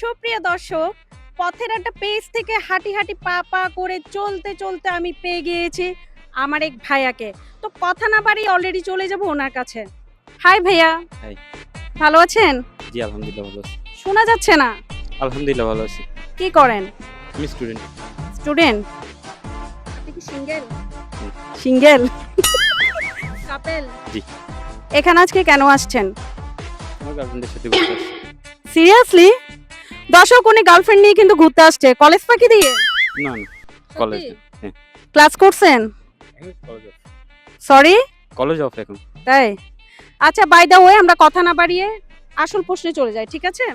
সুপ্রিয় দর্শক পথের একটা পেজ থেকে হাঁটি হাঁটি পা পা করে চলতে চলতে আমি পেয়ে গিয়েছি আমার এক ভাইয়াকে। তো কথা না পারি অলরেডি চলে যাব ওনার কাছে। হাই ভাইয়া। Hi. ভালো আছেন? জি আলহামদুলিল্লাহ ভালো আছি। শোনা যাচ্ছে না? আলহামদুলিল্লাহ ভালো আছি। কি করেন? আমি স্টুডেন্ট স্টুডেন্ট আপনি কি সিঙ্গেল? সিঙ্গেল? কাপেল জি। এখানে আজকে কেন আসছেন? আমার গার্লফ্রেন্ডের সাথে ঘুরতে আসছি। সিরিয়াসলি দর্শক উনি গার্লফ্রেন্ড নিয়ে কিন্তু ঘুরতে আসছে। কলেজ ফাঁকি দিয়ে? না না। কলেজ হ্যাঁ। ক্লাস করছেন? কলেজ সরি কলেজ অফ এখন। তাই? আচ্ছা বাই দ্য ওয়ে আমরা কথা না বাড়িয়ে আসল প্রশ্নে চলে যাই ঠিক আছে?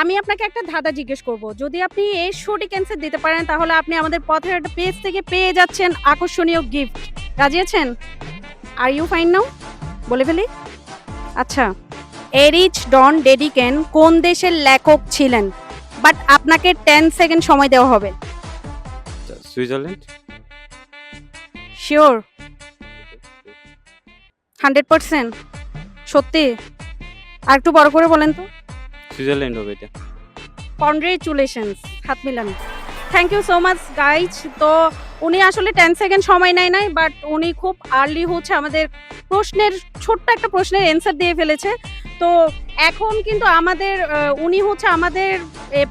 আমি আপনাকে একটা ধাঁধা জিজ্ঞেস করব। যদি আপনি এই সঠিক ক্যান্সেল দিতে পারেন তাহলে আপনি আমাদের পথের একটা পেজ থেকে পেয়ে যাচ্ছেন আকর্ষণীয় গিফট রাজি আছেন? আর ইউ ফাইন নাও বলে ফেলি। আচ্ছা। এরিচ ডন ডেডিকেন কোন দেশের লেখক ছিলেন? বাট আপনাকে টেন সেকেন্ড সময় দেওয়া হবে। আচ্ছা, সুইজারল্যান্ড? শিওর হান্ড্রেড পার্সেন্ট সত্যি? আর একটু বড় করে বলেন তো। সুইজারল্যান্ড হবে এটা। কনগ্রেচুলেশনস হাত Milan. Thank you so much guys তো উনি আসলে টেন সেকেন্ড সময় নেয় নাই বাট উনি খুব আর্লি হচ্ছে আমাদের প্রশ্নের ছোট্ট একটা প্রশ্নের অ্যান্সার দিয়ে ফেলেছে। তো এখন কিন্তু আমাদের উনি হচ্ছে আমাদের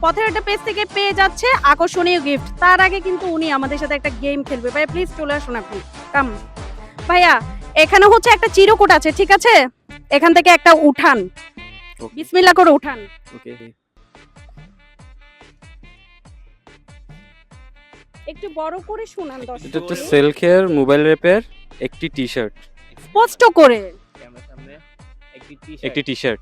পথের একটা পেজ থেকে পেয়ে যাচ্ছে আকর্ষণীয় গিফট তার আগে কিন্তু উনি আমাদের সাথে একটা গেম খেলবে। ভাই প্লিজ চলে আসুন আপনি। কাম ভাইয়া এখানে হচ্ছে একটা চিরকুট আছে ঠিক আছে? এখান থেকে একটা উঠান। বিসমিল্লা করে উঠান। ওকে একটু বড় করে শোনান এটা দর্শক। হচ্ছে সেলকের মোবাইল রেপের একটি টি শার্ট স্পষ্ট করে। একটি টি শার্ট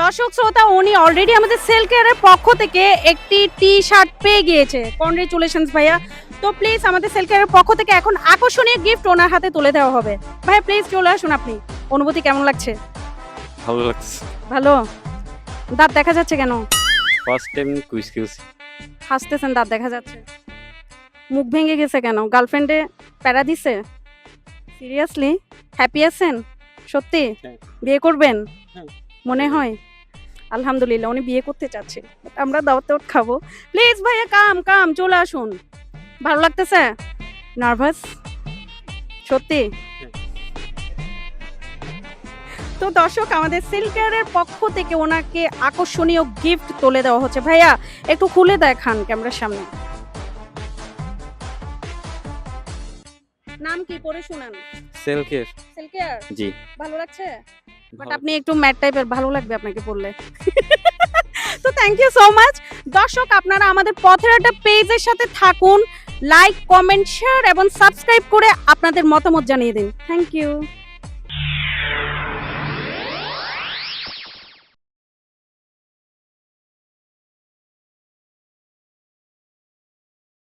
দর্শক শ্রোতা উনি অলরেডি আমাদের সেল কেয়ারের পক্ষ থেকে একটি টি শার্ট পেয়ে গিয়েছে। কনগ্রেচুলেশনস ভাইয়া। তো প্লিজ আমাদের সেল কেয়ারের পক্ষ থেকে এখন আকর্ষণীয় গিফট ওনার হাতে তুলে দেওয়া হবে। ভাইয়া প্লিজ চলে আসুন আপনি। অনুভূতি কেমন লাগছে? ভালো লাগছে। ভালো? দাঁত দেখা যাচ্ছে কেন? ফার্স্ট টাইম কুইজ খেলছি। হাসতেছেন দাঁত দেখা যাচ্ছে। মুখ ভেঙে গেছে কেন? গার্লফ্রেন্ডে প্যারা দিছে? সিরিয়াসলি হ্যাপি আছেন? সত্যি? হ্যাঁ। বিয়ে করবেন? হ্যাঁ। মনে হয়? আলহামদুলিল্লাহ উনি বিয়ে করতে চাচ্ছে। আমরা দাওয়াত দাওয়াত খাব। প্লিজ ভাইয়া কাম কাম চলে আসুন। ভালো লাগতেছে? নার্ভাস? সত্যি? হ্যাঁ। তো দর্শক আমাদের সিল্কেয়ারের পক্ষ থেকে ওনাকে আকর্ষণীয় গিফট তুলে দেওয়া হচ্ছে। ভাইয়া একটু খুলে দেখান ক্যামেরার সামনে। নাম কি? পড়ে শুনান। সেলকের সিল্কেয়ার জি। ভালো লাগছে? বাট আপনি একটু ম্যাট টাইপের ভালো লাগবে আপনাকে পড়লে। তো থ্যাংক ইউ সো মাচ দর্শক আপনারা আমাদের পথের একটা পেজের সাথে থাকুন। লাইক কমেন্ট শেয়ার এবং সাবস্ক্রাইব করে আপনাদের মতামত জানিয়ে দিন। Thank you